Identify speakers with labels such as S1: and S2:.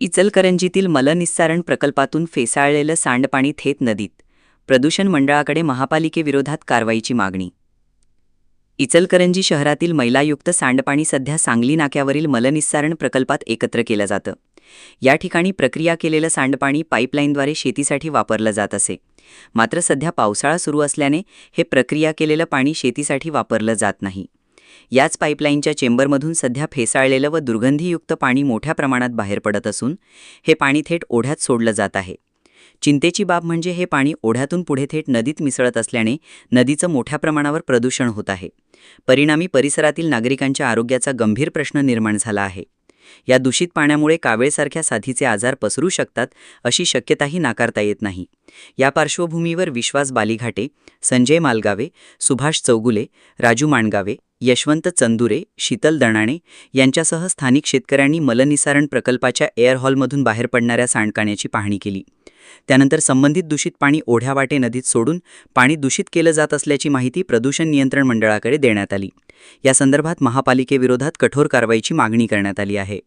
S1: इचलकरंजीतील मलनिस्सारण प्रकल्पातून फेसाळलेलं सांडपाणी थेट नदीत. प्रदूषण मंडळाकडे महापालिकेविरोधात कारवाईची मागणी. इचलकरंजी शहरातील मैलायुक्त सांडपाणी सध्या सांगली नाक्यावरील मलनिस्सारण प्रकल्पात एकत्र केलं जातं. या ठिकाणी प्रक्रिया केलेलं सांडपाणी पाईपलाईनद्वारे शेतीसाठी वापरलं जात असे. मात्र सध्या पावसाळा सुरू असल्याने हे प्रक्रिया केलेलं पाणी शेतीसाठी वापरलं जात नाही. याच पाईपलाईनच्या चेंबरमधून सध्या फेसाळलेलं व दुर्गंधीयुक्त पाणी मोठ्या प्रमाणात बाहेर पडत असून हे पाणी थेट ओढ्यात सोडलं जात आहे. चिंतेची बाब म्हणजे हे पाणी ओढ्यातून पुढे थेट नदीत मिसळत असल्याने नदीचं मोठ्या प्रमाणावर प्रदूषण होत आहे. परिणामी परिसरातील नागरिकांच्या आरोग्याचा गंभीर प्रश्न निर्माण झाला आहे. या दूषित पाण्यामुळे कावेळसारख्या साथीचे आजार पसरू शकतात अशी शक्यताही नाकारता येत नाही. या पार्श्वभूमीवर विश्वास बालीघाटे संजय मालगावे सुभाष चौगुले राजू माणगावे यशवंत चंदुरे शीतल दणाणे यांच्यासह स्थानिक शेतकऱ्यांनी मलनिसारण प्रकल्पाच्या एअर हॉलमधून बाहेर पडणाऱ्या सांडकाण्याची पाहणी केली. त्यानंतर संबंधित दूषित पाणी ओढ्यावाटे नदीत सोडून पाणी दूषित केलं जात असल्याची माहिती प्रदूषण नियंत्रण मंडळाकडे देण्यात आली. या संदर्भात महापालिकेविरोधात कठोर कारवाईची मागणी करण्यात आली आहे.